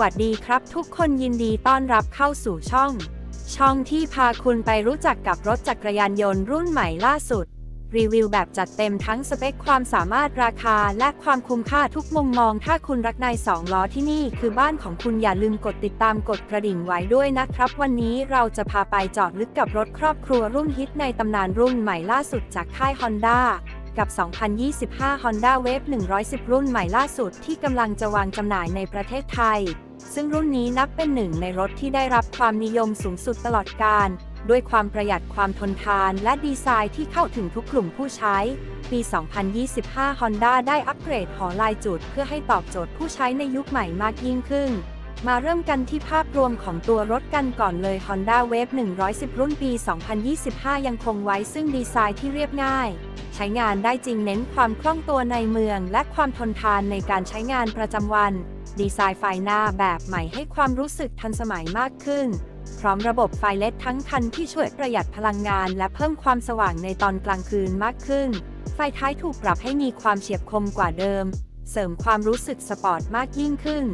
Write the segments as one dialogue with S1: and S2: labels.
S1: วัสดีครับ ทุกคนยินดีต้อนรับเข้าสู่ช่อง ช่องที่พาคุณไปรู้จักกับรถจักรยานยนต์รุ่นใหม่ล่าสุด รีวิวแบบจัดเต็มทั้งสเปคความสามารถราคาและความคุ้มค่าทุกมุมมอง ถ้าคุณรักในสองล้อที่นี่คือบ้านของคุณอย่าลืมกดติดตามกดกระดิ่งไว้ด้วยนะครับ วันนี้เราจะพาไปจอดลึกกับรถครอบครัวรุ่นฮิตในตำนานรุ่นใหม่ล่าสุดจากค่าย Honda กับ 2025 Honda Wave 110 รุ่นใหม่ล่าสุดที่กำลังจะวางจำหน่ายในประเทศไทย ซึ่งรุ่นนี้นับเป็นหนึ่งในรถที่ได้รับความนิยมสูงสุดตลอดกาลด้วยความประหยัดความทนทานและดีไซน์ที่เข้าถึงทุกกลุ่มผู้ใช้ ปี 2025 Honda ได้อัปเกรดหอลายจุดเพื่อให้ตอบโจทย์ผู้ใช้ในยุคใหม่มากยิ่งขึ้น มาเริ่มกันที่ภาพรวมของตัวรถกันก่อนเลย Honda Wave 110 รุ่นปี 2025 ยังคงไว้ซึ่งดีไซน์ที่เรียบง่ายใช้งานได้จริงเน้นความคล่องตัวในเมือง และความทนทานในการใช้งานประจำวัน ดีไซน์ไฟหน้าแบบใหม่ให้ความรู้สึกทันสมัยมากขึ้น พร้อมระบบไฟเลดทั้งคันที่ช่วยประหยัดพลังงาน และเพิ่มความสว่างในตอนกลางคืนมากขึ้น ไฟท้ายถูกปรับให้มีความเฉียบคมกว่าเดิม เสริมความรู้สึกสปอร์ตมากยิ่งขึ้น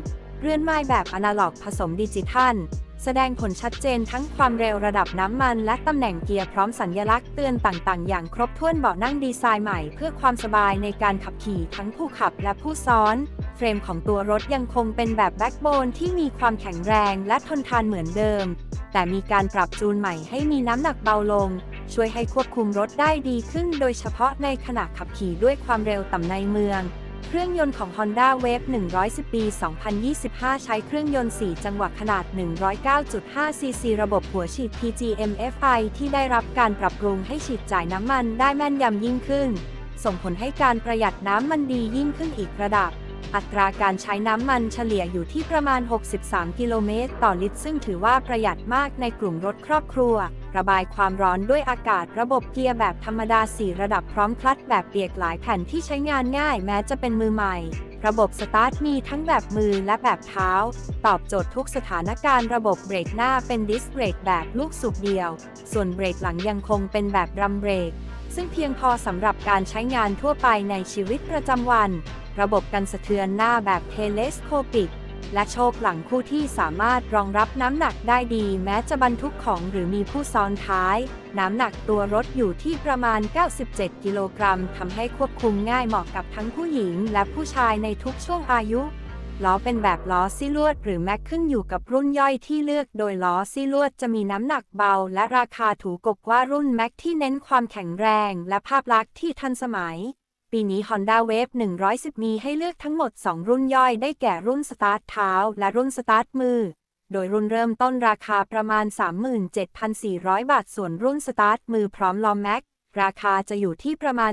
S1: เรือนไม้แบบอนาล็อกผสมดิจิทัล แสดงผลชัดเจนทั้งความเร็วระดับน้ำมันและตำแหน่งเกียร์พร้อมสัญลักษณ์เตือนต่างๆ อย่างครบถ้วนเบาะนั่งดีไซน์ใหม่ เพื่อความสบายในการขับขี่ทั้งผู้ขับและผู้ซ้อน เฟรมของตัวรถยังคงเป็นแบบแบ็กโบนที่มีความแข็งแรงและทนทานเหมือนเดิม แต่มีการปรับจูนใหม่ให้มีน้ำหนักเบาลง ช่วยให้ควบคุมรถได้ดีขึ้น โดยเฉพาะในขณะขับขี่ด้วยความเร็วต่ำในเมือง เครื่องยนต์ของ Honda Wave 110 ปี 2025 ใช้เครื่องยนต์ 4 จังหวะขนาด 109.5 ซีซี ระบบหัวฉีด PGM-FI ที่ได้รับการปรับปรุงให้ฉีดจ่ายน้ำมันได้แม่นยำยิ่งขึ้น ส่งผลให้การประหยัดน้ำมันดียิ่งขึ้นอีกระดับ อัตราการใช้น้ำมันเฉลี่ยอยู่ที่ประมาณ 63 กิโลเมตร ต่อลิตร ซึ่งถือว่าประหยัดมากในกลุ่มรถครอบครัว ระบายความร้อนด้วยอากาศระบบเกียร์แบบธรรมดา 4 ระดับพร้อมคลัตช์แบบเปียกหลายแผ่นที่ใช้งานง่ายแม้จะเป็นมือใหม่ ระบบสตาร์ทมีทั้งแบบมือและแบบเท้า ตอบโจทย์ทุกสถานการณ์ระบบเบรกหน้าเป็นดิสเบรกแบบลูกสูบเดียว ส่วนเบรกหลังยังคงเป็นแบบรัมเบรกซึ่งเพียงพอสำหรับการใช้งานทั่วไปในชีวิตประจำวัน ระบบกันสะเทือนหน้าแบบเทเลสโคปิก และโชคหลังคู่ที่สามารถรองรับน้ำหนักได้ดี แม้จะบรรทุกของหรือมีผู้ซ้อนท้าย น้ำหนักตัวรถอยู่ที่ประมาณ 97 กิโลกรัมทำให้ควบคุมง่ายเหมาะกับทั้งผู้หญิงและผู้ชายในทุกช่วงอายุล้อเป็นแบบล้อซี่ลวดหรือแม็กขึ้นอยู่กับรุ่นย่อยที่เลือกโดยล้อซี่ลวดจะมีน้ำหนักเบา และราคาถูกกว่ารุ่นแม็กที่เน้นความแข็งแรง และภาพลักษณ์ที่ทันสมัย ปีนี้ Honda Wave 110 มีให้เลือกทั้งหมด 2 รุ่นย่อยได้แก่รุ่นสตาร์ทเท้า และรุ่นสตาร์ทมือ โดยรุ่นเริ่มต้นราคาประมาณ 37,400 บาท ส่วนรุ่นสตาร์ทมือพร้อมล้อแม็ก ราคาจะอยู่ที่ประมาณ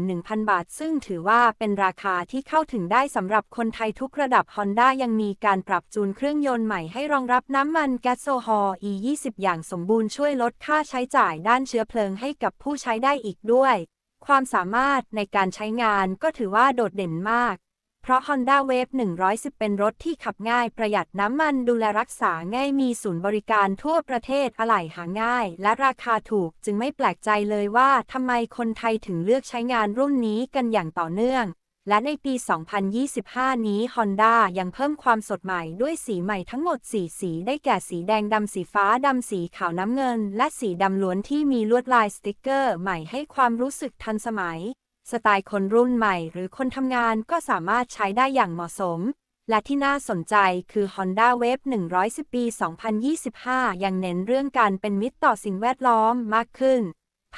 S1: 41,000 บาท ซึ่งถือว่าเป็นราคาที่เข้าถึงได้สำหรับคนไทยทุกระดับ Honda ยังมีการปรับจูนเครื่องยนต์ใหม่ให้รองรับน้ำมันแก๊สโซฮอล์ E20 อย่างสมบูรณ์ช่วยลดค่าใช้จ่ายด้านเชื้อเพลิงให้กับผู้ใช้ได้อีกด้วย ความสามารถในการใช้งานก็ถือว่าโดดเด่นมาก เพราะ Honda Wave 110 เป็นรถที่ขับง่ายประหยัดน้ำมันดูแลรักษาง่ายมีศูนย์บริการทั่วประเทศอะไหล่หาง่าย และราคาถูกจึงไม่แปลกใจเลยว่าทำไมคนไทยถึงเลือกใช้งานรุ่นนี้กันอย่างต่อเนื่อง และในปี 2025 นี้ Honda ยังเพิ่มความสดใหม่ด้วยสีใหม่ทั้งหมด 4 สีได้แก่สีแดงดำสีฟ้าดำสีขาวน้ำเงิน และสีดำล้วนที่มีลวดลายสติกเกอร์ใหม่ให้ความรู้สึกทันสมัย สไตล์คนรุ่นใหม่หรือคนทำงานก็สามารถใช้ได้อย่างเหมาะสม และที่น่าสนใจคือ Honda Wave 110 ปี 2025 ยังเน้นเรื่องการเป็นมิตรต่อสิ่งแวดล้อมมากขึ้น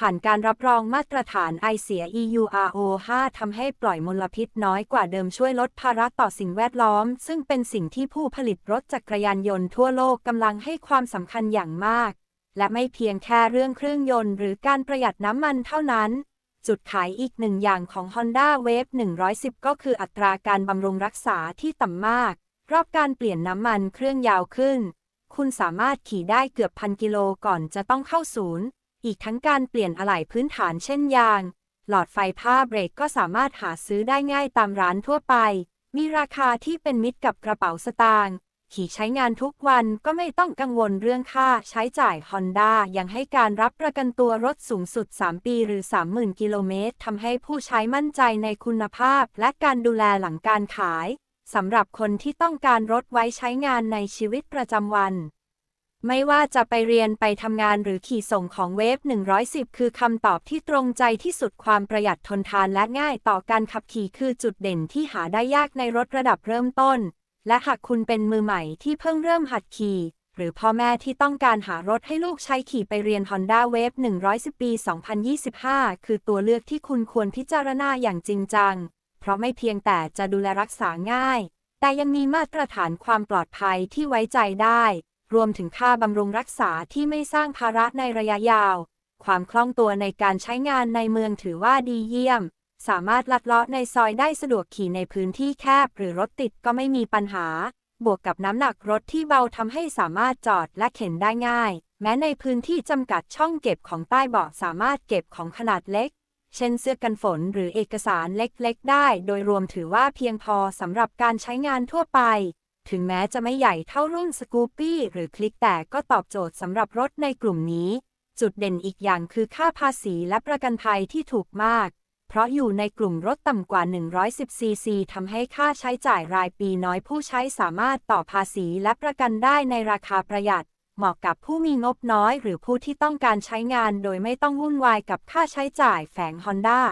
S1: ผ่านการรับรองมาตรฐานไอเสีย EURO 5ทำให้ปล่อยมลพิษน้อยกว่าเดิมช่วยลดภาระต่อสิ่งแวดล้อม ซึ่งเป็นสิ่งที่ผู้ผลิตรถจักรยานยนต์ทั่วโลกกำลังให้ความสำคัญอย่างมาก และไม่เพียงแค่เรื่องเครื่องยนต์หรือการประหยัดน้ำมันเท่านั้น จุดขายอีกหนึ่งอย่างของ Honda Wave 110 ก็คืออัตราการบำรุงรักษาที่ต่ำมาก รอบการเปลี่ยนน้ำมันเครื่องยาวขึ้น คุณสามารถขี่ได้เกือบพันกิโลก่อนจะต้องเข้าศูนย์ อีกทั้งการเปลี่ยนอะไหล่พื้นฐานเช่นยาง หลอดไฟผ้าเบรกก็สามารถหาซื้อได้ง่ายตามร้านทั่วไป มีราคาที่เป็นมิตรกับกระเป๋าสตางค์ขี่ใช้งานทุกวันก็ไม่ต้องกังวลเรื่องค่าใช้จ่าย Honda ยังให้การรับประกันตัวรถสูงสุด 3 ปีหรือ 30,000 กิโลเมตรทำให้ผู้ใช้มั่นใจในคุณภาพและการดูแลหลังการขาย สำหรับคนที่ต้องการรถไว้ใช้งานในชีวิตประจำวัน ไม่ว่าจะไปเรียนไปทำงานหรือขี่ส่งของเวฟ 110 คือคำตอบที่ตรงใจที่สุดความประหยัดทนทานและง่ายต่อการขับขี่คือจุดเด่นที่หาได้ยากในรถระดับเริ่มต้น และหากคุณเป็นมือใหม่ที่เพิ่งเริ่มหัดขี่หรือพ่อแม่ที่ต้องการหารถให้ลูกใช้ขี่ไปเรียน Honda Wave 110 ปี 2025 คือตัวเลือกที่คุณควรพิจารณาอย่างจริงจัง เพราะไม่เพียงแต่จะดูแลรักษาง่าย แต่ยังมีมาตรฐานความปลอดภัยที่ไว้ใจได้ รวมถึงค่าบำรุงรักษาที่ไม่สร้างภาระในระยะยาว ความคล่องตัวในการใช้งานในเมืองถือว่าดีเยี่ยม สามารถลัดเลาะในซอยได้สะดวกขี่ในพื้นที่แคบ หรือรถติดก็ไม่มีปัญหา บวกกับน้ำหนักรถที่เบาทำให้สามารถจอดและเข็นได้ง่าย แม้ในพื้นที่จำกัดช่องเก็บของใต้เบาะสามารถเก็บของขนาดเล็ก เช่นเสื้อกันฝนหรือเอกสารเล็กๆ ได้ โดยรวมถือว่าเพียงพอสำหรับการใช้งานทั่วไป ถึงแม้จะไม่ใหญ่เท่ารุ่นสกูปปี้หรือคลิกแต่ก็ตอบโจทย์สำหรับรถในกลุ่มนี้ จุดเด่นอีกอย่างคือค่าภาษีและประกันภัยที่ถูกมาก เพราะอยู่ในกลุ่มรถต่ำกว่า 110ซีซีทำให้ค่าใช้จ่ายรายปีน้อยผู้ใช้สามารถต่อภาษีและประกันได้ในราคาประหยัด เหมาะกับผู้มีงบน้อย หรือผู้ที่ต้องการใช้งานโดยไม่ต้องวุ่นวายกับค่าใช้จ่ายแฝง Honda